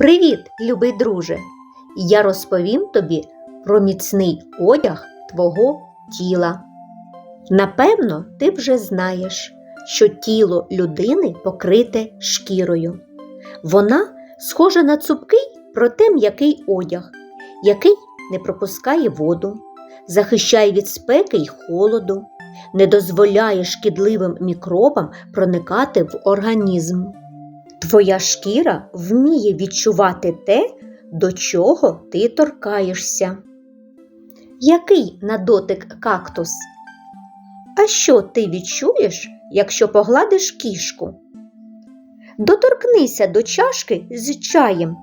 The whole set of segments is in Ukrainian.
Привіт, любий друже! Я розповім тобі про міцний одяг твого тіла. Напевно, ти вже знаєш, що тіло людини покрите шкірою. Вона схожа на цупкий, проте м'який одяг, який не пропускає воду, захищає від спеки й холоду, не дозволяє шкідливим мікробам проникати в організм. Твоя шкіра вміє відчувати те, до чого ти торкаєшся. Який на дотик кактус? А що ти відчуєш, якщо погладиш кішку? Доторкнися до чашки з чаєм.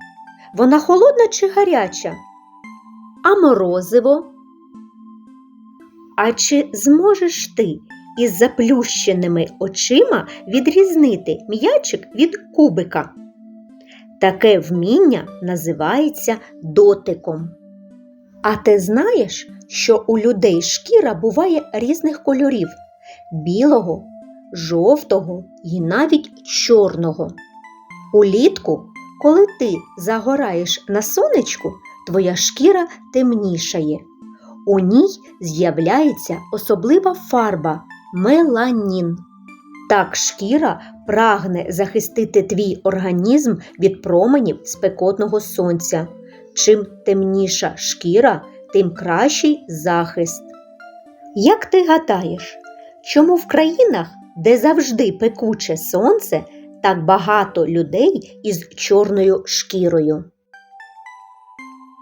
Вона холодна чи гаряча? А морозиво? А чи зможеш ти із заплющеними очима відрізнити м'ячик від кубика? Таке вміння називається дотиком. А ти знаєш, що у людей шкіра буває різних кольорів білого, жовтого і навіть чорного. Улітку, коли ти загораєш на сонечку, твоя шкіра темнішає. У ній з'являється особлива фарба меланін. Так шкіра прагне захистити твій організм від променів спекотного сонця. Чим темніша шкіра, тим кращий захист. Як ти гадаєш, чому в країнах, де завжди пекуче сонце, так багато людей із чорною шкірою?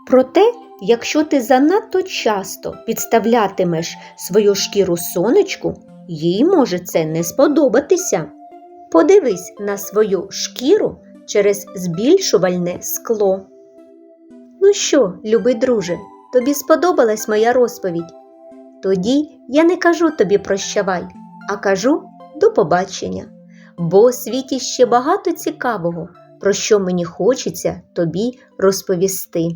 Проте, якщо ти занадто часто підставлятимеш свою шкіру сонечку, їй може це не сподобатися. Подивись на свою шкіру через збільшувальне скло. Ну що, любий друже, тобі сподобалась моя розповідь? Тоді я не кажу тобі прощавай, а кажу до побачення, бо у світі ще багато цікавого, про що мені хочеться тобі розповісти.